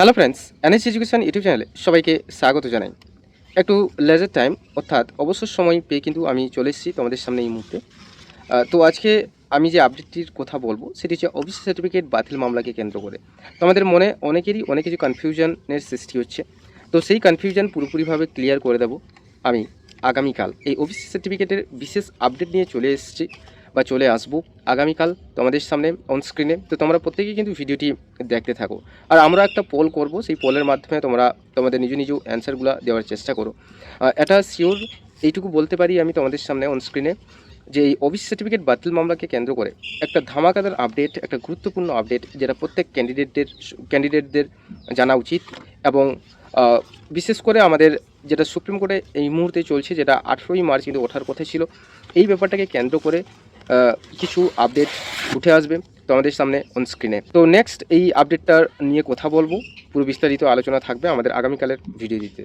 Hello friends NS education YouTube চ্যানেলে সবাইকে স্বাগত জানাই। একটু লেজার টাইম অর্থাৎ অবসর সময় পেয়ে কিন্তু আমি চলে এসেছি তোমাদের সামনে এই মুহূর্তে। তো আজকে আমি যে আপডেটটির কথা বলব, সেটি হচ্ছে ওবিসি সার্টিফিকেট বাতিল মামলাকে কেন্দ্র করে। তোমাদের মনে অনেকেরই অনেক কিছু কনফিউশনের সৃষ্টি হচ্ছে। তো সেই কনফিউশন পুরোপুরিভাবে ক্লিয়ার করে দেবো আমি আগামীকাল। এই ওবিসি সার্টিফিকেটের বিশেষ আপডেট নিয়ে চলে এসেছি। বা চলে আসব আগামীকাল তোমাদের সামনে অন স্ক্রিনে তো তোমরা প্রত্যেকেই কিন্তু ভিডিওটি দেখতে থাকো। আর আমরা একটা পোল করব, সেই পোলের মাধ্যমে তোমরা তোমাদের নিজ নিজ অ্যান্সারগুলো দেওয়ার চেষ্টা করো। এটা শিওর এইটুকু বলতে পারি আমি তোমাদের সামনে অন স্ক্রিনে যে এই ওবিসি সার্টিফিকেট বাতিল মামলাকে কেন্দ্র করে একটা ধামাকাদার আপডেট একটা গুরুত্বপূর্ণ আপডেট যেটা প্রত্যেক ক্যান্ডিডেটদের ক্যান্ডিডেটদের জানা উচিত। এবং বিশেষ করে আমাদের যেটা সুপ্রিম কোর্টে এই মুহূর্তে চলছে, যেটা আঠেরোই মার্চ কিন্তু ওঠার কথা ছিল, এই ব্যাপারটাকে কেন্দ্র করে কিছু আপডেট উঠে আসবে তোমাদের সামনে অন স্ক্রিনে তো নেক্সট এই আপডেটটা নিয়ে কথা বলব। পুরো বিস্তারিত আলোচনা থাকবে আমাদের আগামীকালের ভিডিও দিতে।